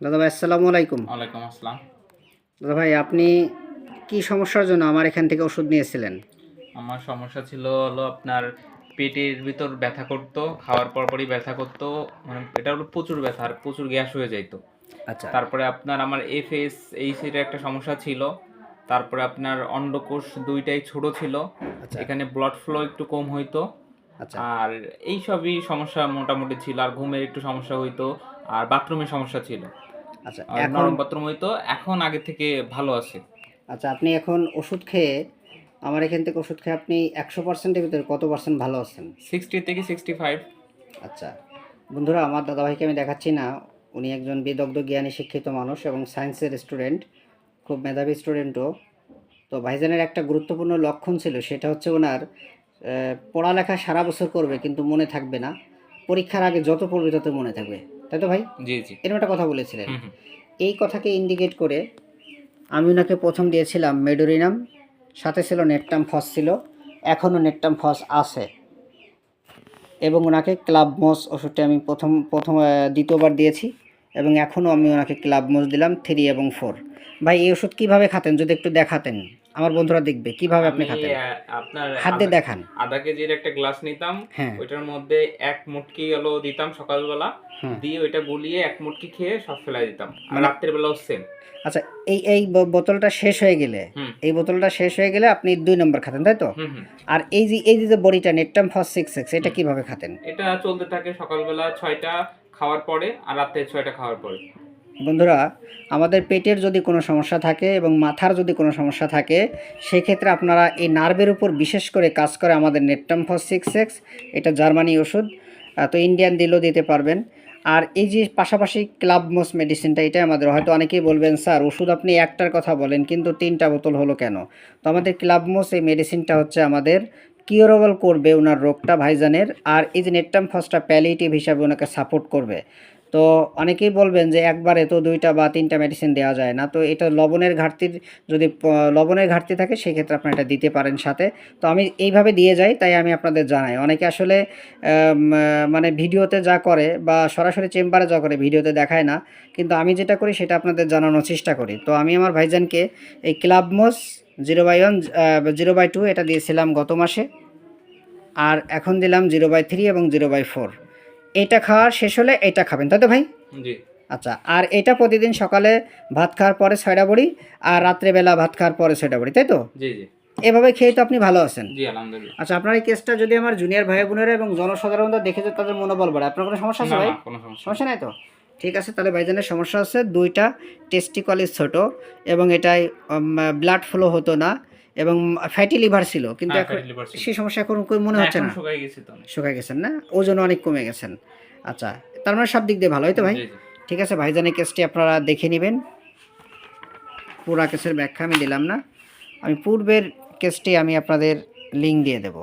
দাদা ভাই আসসালামু আলাইকুম। ওয়ালাইকুম আসসালাম। দাদা ভাই আপনি কি সমস্যার জন্য আমার এখান থেকে ওষুধ নিয়েছিলেন? আমার সমস্যা ছিল হলো আপনার পেটের ভিতর ব্যথা করতো খাওয়ার পরপরই ব্যথা করতো মানে এটা হলো প্রচুর ব্যথা আর প্রচুর গ্যাস হয়ে যাইতো। আচ্ছা। তারপরে আপনার আমার এফএস এই সিটের একটা সমস্যা ছিল। তারপরে আপনার অন্ডকোষ দুইটাই ছোট ছিল। আচ্ছা। এখানে ব্লাড ফ্লো একটু কম হইতো। আচ্ছা। আর এই সবই সমস্যা মোটামুটি ছিল। আর ঘুমের একটু সমস্যা হইতো। আর বাথরুমের সমস্যা ছিল। আচ্ছা এখন বাথরুম হইতো এখন আগে থেকে ভালো আছে। আচ্ছা আপনি এখন ওষুধ খেয়ে আমার এখান থেকে ওষুধ খেয়ে আপনি একশো পার্সেন্টের ভিতরে কত পার্সেন্ট ভালো আছেন? সিক্সটি থেকে সিক্সটি ফাইভ। আচ্ছা বন্ধুরা আমার দাদাভাইকে আমি দেখাচ্ছি না। উনি একজন বিদগ্ধ জ্ঞানী শিক্ষিত মানুষ এবং সায়েন্সের স্টুডেন্ট খুব মেধাবী স্টুডেন্টও। তো ভাইজানের একটা গুরুত্বপূর্ণ লক্ষণ ছিল সেটা হচ্ছে ওনার পড়ালেখা সারা বছর করবে কিন্তু মনে থাকবে না। পরীক্ষার আগে যত পড়বে তত মনে থাকবে। তাই তো ভাই? জি জি। এরকম একটা কথা বলেছিলেন। এই কথাকে ইন্ডিকেট করে আমি ওনাকে প্রথম দিয়েছিলাম মেডোরিনাম সাথে ছিল নেটটাম ফস ছিল এখনও নেটটাম ফস আছে। এবং ওনাকে ক্লাব মস ওষুধটি আমি প্রথম প্রথম দ্বিতীয়বার দিয়েছি। এবং এখনও আমি ওনাকে ক্লাব মোস দিলাম থ্রি এবং ফোর। ভাই এই ওষুধ কীভাবে খাতেন? যদি একটু দেখাতেন। আমার বন্ধুরা দেখবে কীভাবে আপনি খাতেন? আপনার হাত দেখান। আধা কেজির একটা গ্লাস নিতাম হ্যাঁ। ওইটার মধ্যে এক মুটকি হলো দিতাম সকালবেলা দিয়ে ওইটা গুলিয়ে এক মুটকি খেয়ে সব ফেলাই দিতাম। আর মানে- রাত্রের বেলাও সেম আচ্ছা এই এই বোতলটা শেষ হয়ে গেলে এই বোতলটা শেষ হয়ে গেলে আপনি দুই নম্বর খাতেন তাই তো? আর এই যে এই যে বড়িটা নেটটাম ফস সিক্স সিক্স এটা কীভাবে খাতেন? এটা চলতে থাকে সকালবেলা ছয়টা খাওয়ার পরে আর রাত্রে ছয়টা খাওয়ার পরে। বন্ধুরা, আমাদের পেটের যদি কোনো সমস্যা থাকে এবং মাথার যদি কোনো সমস্যা থাকে, সেক্ষেত্রে আপনারা এই নার্ভের উপর বিশেষ করে কাজ করে আমাদের নেটটাম ফস সিক্স এক্স এটা জার্মানি ওষুধ তো ইন্ডিয়ান দিলেও দিতে পারবেন। আর এই যে পাশাপাশি ক্লাবমোস মেডিসিনটা, এটা আমাদের হয়তো অনেকেই বলবেন, স্যার, ওষুধ আপনি একটার কথা বলেন, কিন্তু তিনটা বোতল হলো কেন? তো আমাদের ক্লাবমোস এই মেডিসিনটা হচ্ছে আমাদের কিওরেবল করবে ওনার রোগটা ভাইজানের, আর এই যে নেটটাম ফসটা প্যালিয়েটিভ হিসাবে ওনাকে সাপোর্ট করবে। তো অনেকেই বলবেন যে একবারে তো দুইটা বা তিনটা মেডিসিন দেওয়া যায় না, তো এটা লবণের ঘাটতির যদি লবণের ঘাটতি থাকে সেক্ষেত্রে আপনারা এটা দিতে পারেন সাথে। তো আমি এইভাবে দিয়ে যাই, তাই আমি আপনাদের জানাই। অনেকে আসলে মানে ভিডিওতে যা করে বা সরাসরি চেম্বারে যা করে ভিডিওতে দেখায় না, কিন্তু আমি যেটা করি সেটা আপনাদের জানানোর চেষ্টা করি। তো আমি আমার ভাইজানকে এই ক্লাবমোস zero by one zero by two এটা দিয়েছিলাম গত মাসে। আর এখন দিলাম জিরো বাই থ্রি এবং জিরো বাই ফোর। এটা খাওয়ার শেষ হলে এটা খাবেন তাই তো ভাই? জি। আচ্ছা আর এটা প্রতিদিন সকালে ভাত খাওয়ার পরে ছয়টা বড়ি আর রাত্রেবেলা ভাত খাওয়ার পরে ছয়টা বড়ি তাই তো? জি জি। এভাবে খেয়ে তো আপনি ভালো আছেন। জি আলহামদুলিল্লাহ। আচ্ছা আপনার এই কেসটা যদি আমার জুনিয়র ভাই বোনেরা এবং জনসাধারণরা দেখে যে তাদের মনোবল বাড়ে আপনার কোনো সমস্যা আছে ভাই? কোনো সমস্যা নাই তো? ঠিক আছে তাহলে ভাইজানের সমস্যা আছে দুইটা টেস্টিকলিস ছোট এবং এটাই ব্লাড ফ্লো হতো না এবং ফ্যাটি লিভার ছিল কিন্তু হ্যাঁ, এখন। সেই সমস্যা এখন মনে হচ্ছে না। শুকাই গেছেন না? ওজন অনেক কমে গেছেন। আচ্ছা তার মানে সব দিক দিয়ে ভালো হয় তো ভাই। ঠিক আছে ভাইজানের কেসটি আপনারা দেখে নেবেন। পুরা কেসের ব্যাখ্যা আমি দিলাম না। আমি পূর্বের কেসটি আমি আপনাদের লিঙ্ক দিয়ে দেব।